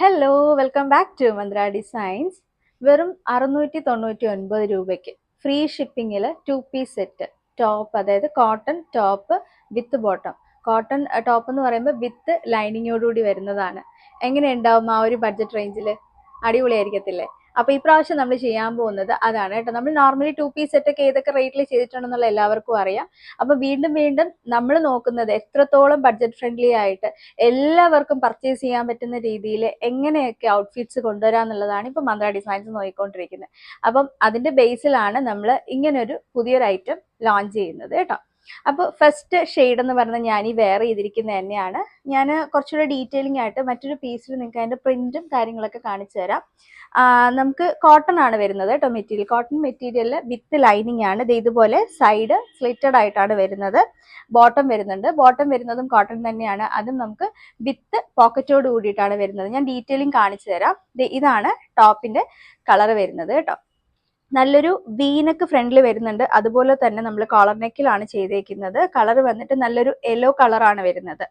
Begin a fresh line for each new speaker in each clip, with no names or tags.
Hello welcome back to Mantra designs വെറും അറുന്നൂറ്റി തൊണ്ണൂറ്റി ഒൻപത് രൂപയ്ക്ക് ഫ്രീ ഷിപ്പിങ്ങിൽ ടു പീസ് സെറ്റ് ടോപ്പ് അതായത് cotton top with bottom cotton top എന്ന് പറയുമ്പോൾ വിത്ത് ലൈനിങ്ങോടുകൂടി വരുന്നതാണ്. എങ്ങനെ ഉണ്ടാവും ആ ഒരു ബഡ്ജറ്റ് റേഞ്ചിൽ അടിപൊളിയായിരിക്കത്തില്ലേ? അപ്പോൾ ഈ പ്രാവശ്യം നമ്മൾ ചെയ്യാൻ പോകുന്നത് അതാണ് കേട്ടോ. നമ്മൾ നോർമലി ടു പീസ് സെറ്റൊക്കെ ഏതൊക്കെ റേറ്റിൽ ചെയ്തിട്ടുണ്ടെന്നുള്ള എല്ലാവർക്കും അറിയാം. അപ്പോൾ വീണ്ടും വീണ്ടും നമ്മൾ നോക്കുന്നത് എത്രത്തോളം ബഡ്ജറ്റ് ഫ്രണ്ട്ലി ആയിട്ട് എല്ലാവർക്കും പർച്ചേസ് ചെയ്യാൻ പറ്റുന്ന രീതിയിൽ എങ്ങനെയൊക്കെ ഔട്ട്ഫിറ്റ്സ് കൊണ്ടുവരാം എന്നുള്ളതാണ് ഇപ്പൊ മന്ത്ര ഡിസൈൻസ് നോക്കിക്കൊണ്ടിരിക്കുന്നത്. അപ്പം അതിന്റെ ബേസിലാണ് നമ്മൾ ഇങ്ങനൊരു പുതിയൊരു ഐറ്റം ലോഞ്ച് ചെയ്യുന്നത് കേട്ടോ. അപ്പോൾ ഫസ്റ്റ് ഷെയ്ഡ് എന്ന് പറഞ്ഞാൽ ഞാൻ ഈ വെയർ ചെയ്തിരിക്കുന്നത് തന്നെയാണ്. ഞാൻ കുറച്ചുകൂടെ ഡീറ്റെയിലിംഗ് ആയിട്ട് മറ്റൊരു പീസിൽ നിങ്ങൾക്ക് അതിന്റെ പ്രിന്റും കാര്യങ്ങളൊക്കെ കാണിച്ചു തരാം. നമുക്ക് കോട്ടൺ ആണ് വരുന്നത് കേട്ടോ മെറ്റീരിയൽ കോട്ടൺ മെറ്റീരിയലിൽ വിത്ത് ലൈനിങ് ആണ്. ഇത് ഇതുപോലെ സൈഡ് സ്ലിറ്റഡ് ആയിട്ടാണ് വരുന്നത്. ബോട്ടം വരുന്നുണ്ട്. ബോട്ടം വരുന്നതും കോട്ടൺ തന്നെയാണ്. അതും നമുക്ക് വിത്ത് പോക്കറ്റോട് കൂടിയിട്ടാണ് വരുന്നത്. ഞാൻ ഡീറ്റെയിലിംഗ് കാണിച്ചു തരാം. ഇതാണ് ടോപ്പിന്റെ കളർ വരുന്നത് കേട്ടോ. നല്ലൊരു വീനക്ക് ഫ്രണ്ടിൽ വരുന്നുണ്ട്. അതുപോലെ തന്നെ നമ്മൾ കോളർ നെക്കിലാണ് ചെയ്തേക്കുന്നത്. കളർ വന്നിട്ട് നല്ലൊരു യെല്ലോ കളറാണ് വരുന്നത്.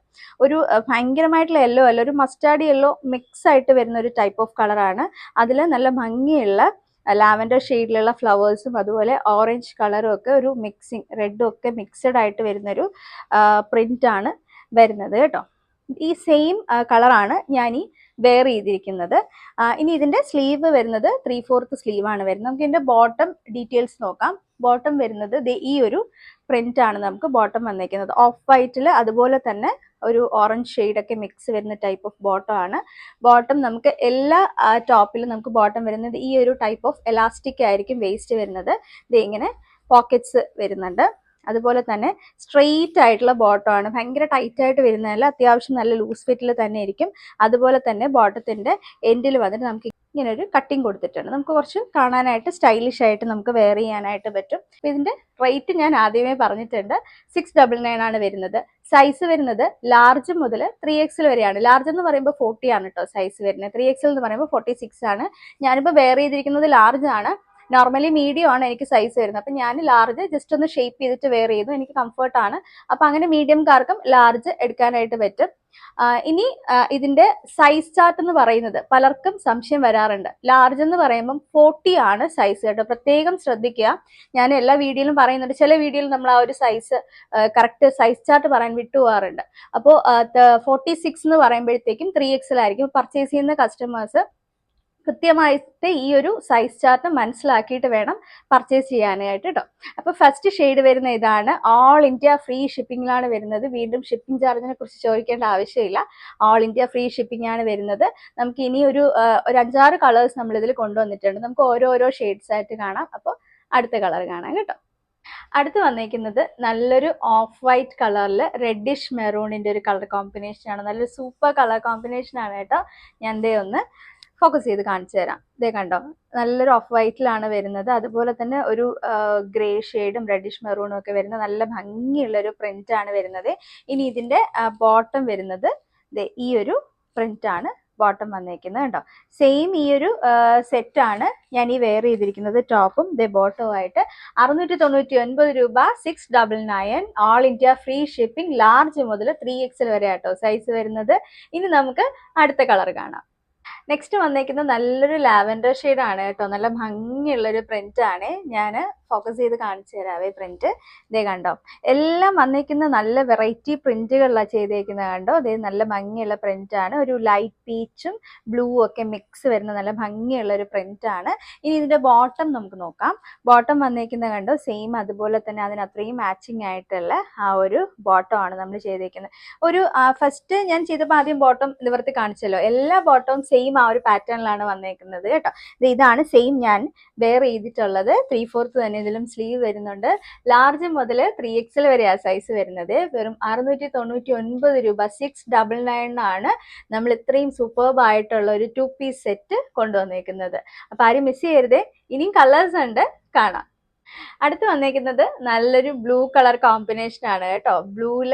ഒരു ഭയങ്കരമായിട്ടുള്ള യെല്ലോ അല്ല ഒരു മസ്റ്റാർഡ് യെല്ലോ മിക്സ് ആയിട്ട് വരുന്ന ഒരു ടൈപ്പ് ഓഫ് കളറാണ് അതിൽ നല്ല ഭംഗിയുള്ള ലാവൻഡർ ഷെയ്ഡിലുള്ള ഫ്ലവേഴ്സും അതുപോലെ ഓറഞ്ച് കളറും ഒക്കെ ഒരു മിക്സിങ് റെഡും ഒക്കെ മിക്സഡ് ആയിട്ട് വരുന്നൊരു പ്രിന്റ് ആണ് വരുന്നത് കേട്ടോ. ഈ സെയിം കളറാണ് ഞാൻ ഈ വെയർ ചെയ്തിരിക്കുന്നത്. ഇനി ഇതിന്റെ സ്ലീവ് വരുന്നത് ത്രീ ഫോർത്ത് സ്ലീവ് ആണ് വരുന്നത്. നമുക്ക് ഇതിന്റെ ബോട്ടം ഡീറ്റെയിൽസ് നോക്കാം. ബോട്ടം വരുന്നത് ഈ ഒരു പ്രിന്റ് ആണ് നമുക്ക് ബോട്ടം വന്നിരിക്കുന്നത് ഓഫ് വൈറ്റിൽ അതുപോലെ തന്നെ ഒരു ഓറഞ്ച് ഷെയ്ഡ് ഒക്കെ മിക്സ് വരുന്ന ടൈപ്പ് ഓഫ് ബോട്ടം ആണ്. ബോട്ടം നമുക്ക് എല്ലാ ടോപ്പിലും നമുക്ക് ബോട്ടം വരുന്നത് ഈ ഒരു ടൈപ്പ് ഓഫ് എലാസ്റ്റിക് ആയിരിക്കും വേസ്റ്റ് വരുന്നത്. ദേ ഇങ്ങനെ പോക്കറ്റ്സ് വരുന്നുണ്ട്. അതുപോലെ തന്നെ സ്ട്രെയിറ്റ് ആയിട്ടുള്ള ബോട്ടം ആണ്. ഭയങ്കര ടൈറ്റ് ആയിട്ട് വരുന്നതല്ല അത്യാവശ്യം നല്ല ലൂസ് ഫിറ്റിൽ തന്നെ ഇരിക്കും. അതുപോലെ തന്നെ ബോട്ടത്തിന്റെ എൻഡിൽ വന്നിട്ട് നമുക്ക് ഇങ്ങനെ ഒരു കട്ടിങ് കൊടുത്തിട്ടുണ്ട്. നമുക്ക് കുറച്ച് കാണാനായിട്ട് സ്റ്റൈലിഷ് ആയിട്ട് നമുക്ക് വെയർ ചെയ്യാനായിട്ട് പറ്റും. ഇതിന്റെ റേറ്റ് ഞാൻ ആദ്യമേ പറഞ്ഞിട്ടുണ്ട്. സിക്സ് ഡബിൾ നയൻ ആണ് വരുന്നത്. സൈസ് വരുന്നത് ലാർജ് മുതൽ ത്രീ എക്സിൽ വരെയാണ്. ലാർജ് എന്ന് പറയുമ്പോൾ ഫോർട്ടി ആണ് കേട്ടോ സൈസ് വരുന്നത്. ത്രീ എക്സിൽ എന്ന് പറയുമ്പോൾ ഫോർട്ടി സിക്സ് ആണ്. ഞാനിപ്പോൾ വെയർ ചെയ്തിരിക്കുന്നത് ലാർജ് ആണ്. നോർമലി മീഡിയം ആണ് എനിക്ക് സൈസ് വരുന്നത്. അപ്പം ഞാൻ ലാർജ് ജസ്റ്റ് ഒന്ന് ഷേപ്പ് ചെയ്തിട്ട് വെയർ ചെയ്തു. എനിക്ക് കംഫർട്ടാണ് അപ്പം അങ്ങനെ മീഡിയംകാർക്കും ലാർജ് എടുക്കാനായിട്ട് പറ്റും. ഇനി ഇതിന്റെ സൈസ് ചാർട്ട് എന്ന് പറയുന്നത് പലർക്കും സംശയം വരാറുണ്ട്. ലാർജ് എന്ന് പറയുമ്പം ഫോർട്ടി ആണ് സൈസ് കേട്ടോ. പ്രത്യേകം ശ്രദ്ധിക്കുക. ഞാൻ എല്ലാ വീഡിയോയിലും പറയുന്നുണ്ട്. ചില വീഡിയോയിൽ നമ്മൾ ആ ഒരു സൈസ് കറക്റ്റ് സൈസ് ചാർട്ട് പറയാൻ വിട്ടുപോകാറുണ്ട്. അപ്പോൾ ഫോർട്ടി സിക്സ് എന്ന് പറയുമ്പോഴത്തേക്കും ത്രീ എക്സിലായിരിക്കും പർച്ചേസ് ചെയ്യുന്ന കസ്റ്റമേഴ്സ് കൃത്യമായിട്ട് ഈ ഒരു സൈസ് ചാർട്ട് മനസ്സിലാക്കിയിട്ട് വേണം പർച്ചേസ് ചെയ്യാനായിട്ട് കേട്ടോ അപ്പോൾ ഫസ്റ്റ് ഷെയ്ഡ് വരുന്ന ഇതാണ്. ഓൾ ഇന്ത്യ ഫ്രീ ഷിപ്പിംഗിലാണ് വരുന്നത്. വീണ്ടും ഷിപ്പിംഗ് ചാർജിനെ കുറിച്ച് ചോദിക്കേണ്ട ആവശ്യമില്ല. ഓൾ ഇന്ത്യ ഫ്രീ ഷിപ്പിംഗ് ആണ് വരുന്നത്. നമുക്ക് ഇനി ഒരു അഞ്ചാറ് കളേഴ്സ് നമ്മൾ ഇതിൽ കൊണ്ടുവന്നിട്ടുണ്ട്. നമുക്ക് ഓരോരോ ഷെയ്ഡ്സ് ആയിട്ട് കാണാം. അപ്പോൾ അടുത്ത കളർ കാണാം കേട്ടോ. അടുത്ത് വന്നിരിക്കുന്നത് നല്ലൊരു ഓഫ് വൈറ്റ് കളറിൽ റെഡിഷ് മെറൂണിന്റെ ഒരു കളർ കോമ്പിനേഷൻ ആണ്. നല്ലൊരു സൂപ്പർ കളർ കോമ്പിനേഷൻ ആണ് കേട്ടോ. ഞാൻ ദേ ഒന്ന് ഫോക്കസ് ചെയ്ത് കാണിച്ചു തരാം. ഇതേ കണ്ടോ? നല്ലൊരു ഓഫ് വൈറ്റിലാണ് വരുന്നത്. അതുപോലെ തന്നെ ഒരു ഗ്രേ ഷെയ്ഡും റെഡിഷ് മെറൂണും ഒക്കെ വരുന്ന നല്ല ഭംഗിയുള്ള ഒരു പ്രിന്റ് ആണ് വരുന്നത്. ഇനി ഇതിന്റെ ബോട്ടം വരുന്നത് ഈ ഒരു പ്രിന്റ് ആണ് ബോട്ടം വന്നേക്കുന്നത് കേട്ടോ. സെയിം ഈ ഒരു സെറ്റ് ആണ് ഞാൻ ഈ വെയർ ചെയ്തിരിക്കുന്നത് ടോപ്പും ദേ ബോട്ടവും ആയിട്ട് അറുന്നൂറ്റി തൊണ്ണൂറ്റി ഒൻപത് രൂപ six double nine all India free shipping large മുതൽ ത്രീ എക്സൽ വരെ ആട്ടോ സൈസ് വരുന്നത്. ഇനി നമുക്ക് അടുത്ത കളർ കാണാം. നെക്സ്റ്റ് വന്നേക്കുന്നത് നല്ലൊരു ലാവൻഡർ ആണ് കേട്ടോ. നല്ല ഭംഗിയുള്ളൊരു ആണ്. ഞാൻ ഫോക്കസ് ചെയ്ത് കാണിച്ചു തരാവേ പ്രിന്റ് ഇതേ കണ്ടോ? എല്ലാം വന്നിരിക്കുന്ന നല്ല വെറൈറ്റി പ്രിന്റുകളിലാണ് ചെയ്തേക്കുന്നത് കണ്ടോ? അതേ നല്ല ഭംഗിയുള്ള പ്രിന്റ് ആണ്. ഒരു ലൈറ്റ് പീച്ചും ബ്ലൂ ഒക്കെ മിക്സ് വരുന്ന നല്ല ഭംഗിയുള്ള ഒരു പ്രിന്റ് ആണ്. ഇനി ഇതിന്റെ ബോട്ടം നമുക്ക് നോക്കാം. ബോട്ടം വന്നേക്കുന്നത് കണ്ടോ? സെയിം അതുപോലെ തന്നെ അതിന് അത്രയും മാച്ചിങ് ആയിട്ടുള്ള ആ ഒരു ബോട്ടം ആണ് നമ്മൾ ചെയ്തേക്കുന്നത് ഒരു ഫസ്റ്റ് ഞാൻ ചെയ്തപ്പോൾ ആദ്യം ബോട്ടം നിവർത്തി കാണിച്ചല്ലോ. എല്ലാ ബോട്ടവും സെയിം ആ ഒരു പാറ്റേണിലാണ് വന്നേക്കുന്നത് കേട്ടോ. ഇതാണ് സെയിം ഞാൻ വെയർ ചെയ്തിട്ടുള്ളത്. ത്രീ ഫോർത്ത് തന്നെ ഇതിലും സ്ലീവ് വരുന്നുണ്ട്. ലാർജ് മുതൽ ത്രീ എക്സൽ വരെ ആ സൈസ് വരുന്നത്. വെറും അറുന്നൂറ്റി തൊണ്ണൂറ്റി ഒൻപത് രൂപ. സിക്സ് ഡബിൾ നയൻ ആണ് നമ്മൾ ഇത്രയും സൂപ്പർബ് ആയിട്ടുള്ള ഒരു ടു പീസ് സെറ്റ് കൊണ്ടുവന്നേക്കുന്നത്. അപ്പൊ ആരും മിസ് ചെയ്യരുതേ. ഇനിയും കളേഴ്സ് ഉണ്ട്. കാണാം. അടുത്ത് വന്നേക്കുന്നത് നല്ലൊരു ബ്ലൂ കളർ കോമ്പിനേഷൻ ആണ് കേട്ടോ. ബ്ലൂവിൽ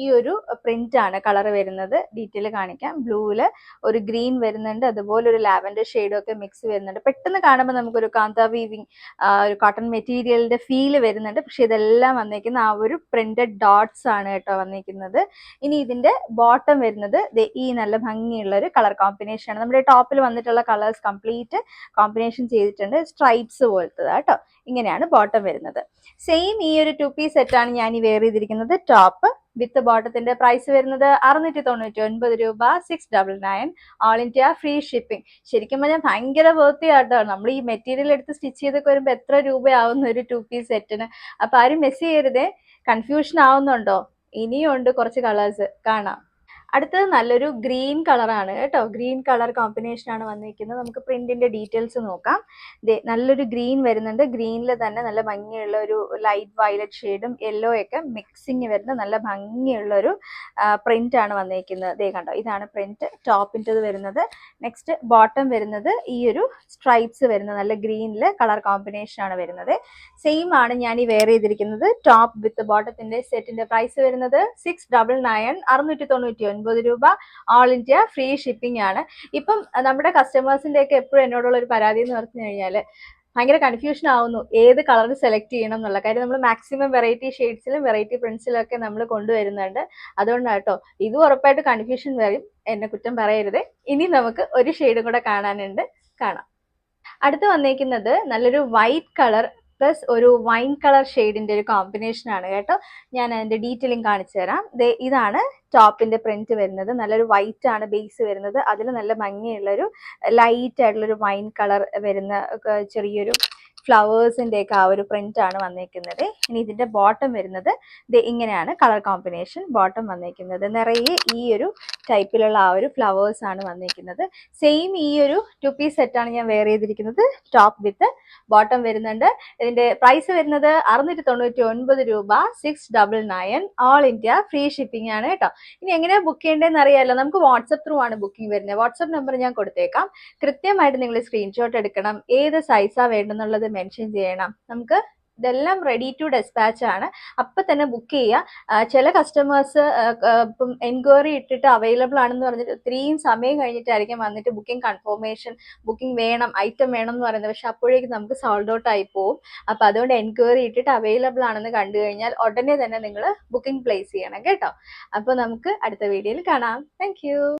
ഈ ഒരു പ്രിന്റ് ആണ് കളർ വരുന്നത്. ഡീറ്റെയിൽ കാണിക്കാം. ബ്ലൂവിൽ ഒരു ഗ്രീൻ വരുന്നുണ്ട്. അതുപോലെ ഒരു ലാവൻഡർ ഷെയ്ഡും ഒക്കെ മിക്സ് വരുന്നുണ്ട്. പെട്ടെന്ന് കാണുമ്പോൾ നമുക്കൊരു കാന്ത വീവിങ് ഒരു കോട്ടൺ മെറ്റീരിയലിന്റെ ഫീൽ വരുന്നുണ്ട്. പക്ഷെ ഇതെല്ലാം വന്നേക്കുന്ന ആ ഒരു പ്രിന്റഡ് ഡോട്ട്സ് ആണ് കേട്ടോ വന്നിരിക്കുന്നത് ഇനി ഇതിന്റെ ബോട്ടം വരുന്നത് ഈ നല്ല ഭംഗിയുള്ള ഒരു കളർ കോമ്പിനേഷൻ ആണ്. നമ്മുടെ ടോപ്പിൽ വന്നിട്ടുള്ള കളേഴ്സ് കംപ്ലീറ്റ് കോമ്പിനേഷൻ ചെയ്തിട്ടുണ്ട്. സ്ട്രൈപ്സ് പോലത്തത് കേട്ടോ. ഇങ്ങനെയാണ് ബോട്ടം വരുന്നത്. സെയിം ഈ ഒരു ടു പീസ് സെറ്റാണ് ഞാൻ ഈ വെയർ ചെയ്തിരിക്കുന്നത്. ടോപ്പ് വിത്ത് ബോട്ടത്തിന്റെ പ്രൈസ് വരുന്നത് അറുന്നൂറ്റി തൊണ്ണൂറ്റി ഒൻപത് രൂപ six double nine all India free shipping ശരിക്കും പറഞ്ഞാൽ ഭയങ്കര വൃത്തിയാട്ടോ നമ്മൾ ഈ മെറ്റീരിയൽ എടുത്ത് സ്റ്റിച്ച് ചെയ്തൊക്കെ വരുമ്പോൾ എത്ര രൂപയാവുന്ന ഒരു ടു പീസ് സെറ്റിന് അപ്പൊ ആരും മെസ്സ് ചെയ്യരുതേ. കൺഫ്യൂഷൻ ആവുന്നുണ്ടോ? ഇനിയുണ്ട് കുറച്ച് കളേഴ്സ് കാണാം. അടുത്തത് നല്ലൊരു ഗ്രീൻ കളറാണ് കേട്ടോ. ഗ്രീൻ കളർ കോമ്പിനേഷൻ ആണ് വന്നിരിക്കുന്നത്. നമുക്ക് പ്രിന്റിന്റെ ഡീറ്റെയിൽസ് നോക്കാം. നല്ലൊരു ഗ്രീൻ വരുന്നുണ്ട്. ഗ്രീനിൽ തന്നെ നല്ല ഭംഗിയുള്ള ഒരു ലൈറ്റ് വയലറ്റ് ഷെയ്ഡും യെല്ലോ ഒക്കെ മിക്സിങ് വരുന്ന നല്ല ഭംഗിയുള്ള ഒരു പ്രിന്റ് ആണ് വന്നിരിക്കുന്നത്. ദേ കണ്ടോ? ഇതാണ് പ്രിന്റ് ടോപ്പിന്റെത് വരുന്നത്. നെക്സ്റ്റ് ബോട്ടം വരുന്നത് ഈ ഒരു സ്ട്രൈപ്സ് വരുന്നത് നല്ല ഗ്രീനിൽ കളർ കോമ്പിനേഷൻ ആണ് വരുന്നത്. സെയിം ആണ് ഞാൻ ഈ വെയർ ചെയ്തിരിക്കുന്നത്. ടോപ്പ് വിത്ത് ബോട്ടത്തിന്റെ സെറ്റിന്റെ പ്രൈസ് വരുന്നത് സിക്സ് ഡബിൾ നയൻ അറുന്നൂറ്റി തൊണ്ണൂറ്റി ഒൻപത് രൂപ ഓൾ ഇന്ത്യ ഫ്രീ ഷിപ്പിംഗ് ആണ്. ഇപ്പം നമ്മുടെ കസ്റ്റമേഴ്സിന്റെ ഒക്കെ എപ്പോഴും എന്നോടുള്ള ഒരു പരാതി എന്ന് പറഞ്ഞു കഴിഞ്ഞാൽ ഭയങ്കര കൺഫ്യൂഷൻ ആവുന്നു. ഏത് കളർ സെലക്ട് ചെയ്യണം എന്നുള്ള കാര്യം. നമ്മൾ മാക്സിമം വെറൈറ്റി ഷെയ്ഡ്സിലും വെറൈറ്റി പ്രിന്റ്സിലും ഒക്കെ നമ്മൾ കൊണ്ടുവരുന്നുണ്ട്. അതുകൊണ്ടാണ് കേട്ടോ ഇത് ഉറപ്പായിട്ട് കൺഫ്യൂഷൻ വരും. എന്നെ കുറ്റം പറയരുത്. ഇനി നമുക്ക് ഒരു ഷെയ്ഡും കൂടെ കാണാനുണ്ട്. കാണാം. അടുത്ത് വന്നേക്കുന്നത് നല്ലൊരു വൈറ്റ് കളർ പ്ലസ് ഒരു വൈൻ കളർ ഷെയ്ഡിന്റെ ഒരു കോമ്പിനേഷൻ ആണ് കേട്ടോ. ഞാൻ അതിന്റെ ഡീറ്റെയിലിംഗ് കാണിച്ചു തരാം. ഇതാണ് ടോപ്പിന്റെ പ്രിന്റ് വരുന്നത്. നല്ലൊരു വൈറ്റ് ആണ് ബേസ് വരുന്നത്. അതിൽ നല്ല ഭംഗിയുള്ളൊരു ലൈറ്റ് ആയിട്ടുള്ളൊരു വൈൻ കളർ വരുന്ന ചെറിയൊരു ഫ്ലവേഴ്സിന്റെ ഒക്കെ ആ ഒരു പ്രിന്റ് ആണ് വന്നേക്കുന്നത്. ഇനി ഇതിന്റെ ബോട്ടം വരുന്നത് ഇത് ഇങ്ങനെയാണ് കളർ കോമ്പിനേഷൻ ബോട്ടം വന്നേക്കുന്നത്. നിറയെ ഈ ഒരു ടൈപ്പിലുള്ള ആ ഒരു ഫ്ലവേഴ്സ് ആണ് വന്നേക്കുന്നത്. സെയിം ഈ ഒരു ടു പീസ് സെറ്റാണ് ഞാൻ വെയർ ചെയ്തിരിക്കുന്നത്. ടോപ്പ് വിത്ത് ബോട്ടം വരുന്നുണ്ട്. ഇതിന്റെ പ്രൈസ് വരുന്നത് അറുന്നൂറ്റി തൊണ്ണൂറ്റി ഒൻപത് രൂപ six double nine all India free shipping ആണ് കേട്ടോ. ഇനി എങ്ങനെയാണ് ബുക്ക് ചെയ്യേണ്ടതെന്ന് അറിയാമല്ലോ നമുക്ക് വാട്സപ്പ് ത്രൂ ആണ് ബുക്കിംഗ് വരുന്നത്. വാട്സപ്പ് നമ്പർ ഞാൻ കൊടുത്തേക്കാം. കൃത്യമായിട്ട് നിങ്ങൾ സ്ക്രീൻഷോട്ട് എടുക്കണം. ഏത് സൈസാണ് വേണ്ടെന്നുള്ളത് മെൻഷൻ ചെയ്യണം. നമുക്ക് ഇതെല്ലാം റെഡി ടു ഡെസ്പാച്ച് ആണ്. അപ്പം തന്നെ ബുക്ക് ചെയ്യുക ചില കസ്റ്റമേഴ്സ് ഇപ്പം എൻക്വയറി ഇട്ടിട്ട് അവൈലബിൾ ആണെന്ന് പറഞ്ഞിട്ട് ഇത്രയും സമയം കഴിഞ്ഞിട്ടായിരിക്കും വന്നിട്ട് ബുക്കിംഗ് കൺഫർമേഷൻ ബുക്കിംഗ് വേണം ഐറ്റം വേണം എന്ന് പറയുന്നത്. പക്ഷെ അപ്പോഴേക്കും നമുക്ക് സോൾഡ് ഔട്ട് ആയി പോവും. അപ്പം അതുകൊണ്ട് എൻക്വയറി ഇട്ടിട്ട് അവൈലബിൾ ആണെന്ന് കണ്ടു കഴിഞ്ഞാൽ ഉടനെ തന്നെ നിങ്ങൾ ബുക്കിംഗ് പ്ലേസ് ചെയ്യണം കേട്ടോ. അപ്പോൾ നമുക്ക് അടുത്ത വീഡിയോയിൽ കാണാം. താങ്ക്